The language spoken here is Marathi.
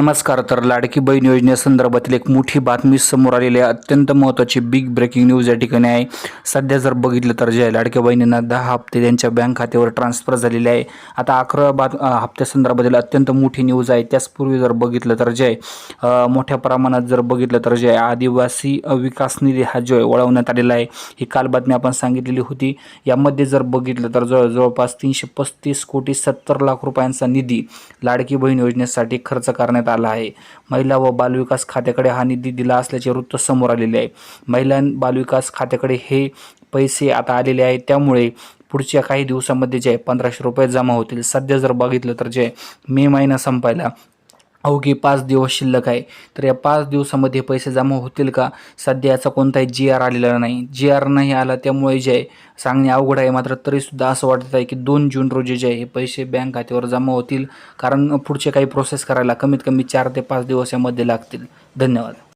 नमस्कार तर लाडकी बहीण योजनेसंदर्भातील एक मोठी बातमी समोर आलेली आहे. अत्यंत महत्त्वाची बिग ब्रेकिंग न्यूज या ठिकाणी आहे. सध्या जर बघितलं तर जे लाडक्या बहिणींना दहा हप्ते त्यांच्या बँक खात्यावर ट्रान्सफर झालेले आहे. आता अकरा बात हप्त्यासंदर्भातील अत्यंत मोठी न्यूज आहे. त्याचपूर्वी जर बघितलं तर जे आहे मोठ्या प्रमाणात जर बघितलं तर जे आहे आदिवासी विकास निधी हा जो आहे वळवण्यात आलेला आहे ही काल बातमी आपण सांगितलेली होती. यामध्ये जर बघितलं तर जवळ जवळपास तीनशे पस्तीस कोटी सत्तर लाख रुपयांचा निधी लाडकी बहीण योजनेसाठी खर्च करण्यात आला आहे. महिला व बालविकास खात्याकडे हा निधी दिला असल्याचे वृत्त समोर आलेले आहे. महिला बालविकास खात्याकडे हे पैसे आता आलेले आहेत. त्यामुळे पुढच्या काही दिवसामध्ये जे आहे पंधराशे रुपये जमा होतील सध्या जर बघितलं तर जे मे महिना संपायला अवघे पाच दिवस शिल्लक आहे. तर या पाच दिवसामध्ये पैसे जमा होतील का? सध्या याचा कोणताही जी आर आलेला नाही. जी आर नाही आला त्यामुळे जे आहे सांगणे अवघड आहे. मात्र तरीसुद्धा असं वाटत आहे की दोन जून रोजी जे आहे हे पैसे बँक खात्यावर जमा होतील. कारण पुढचे काही प्रोसेस करायला कमीत कमी चार ते पाच दिवस यामध्ये लागतील. धन्यवाद.